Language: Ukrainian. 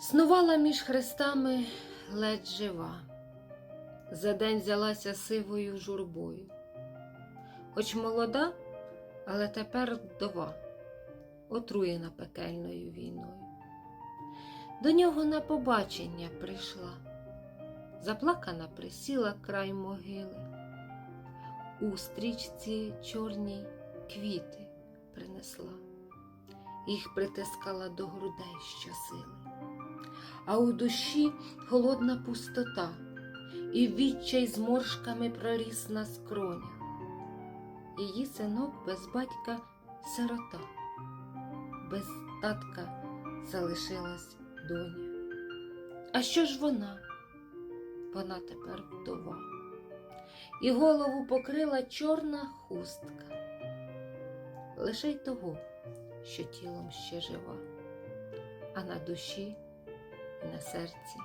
Снувала між хрестами ледь жива, за день взялася сивою журбою. Хоч молода, але тепер вдова, отруєна пекельною війною. До нього на побачення прийшла, заплакана присіла край могили. У стрічці чорній квіти принесла, їх притискала до грудей щосили а у душі холодна пустота, і відчай з моршками проріс на скронях. Її синок без батька сирота, без татка залишилась доня. А що ж вона? Вона тепер вдова, і голову покрила чорна хустка, лише й того, що тілом ще жива, а на душі на серці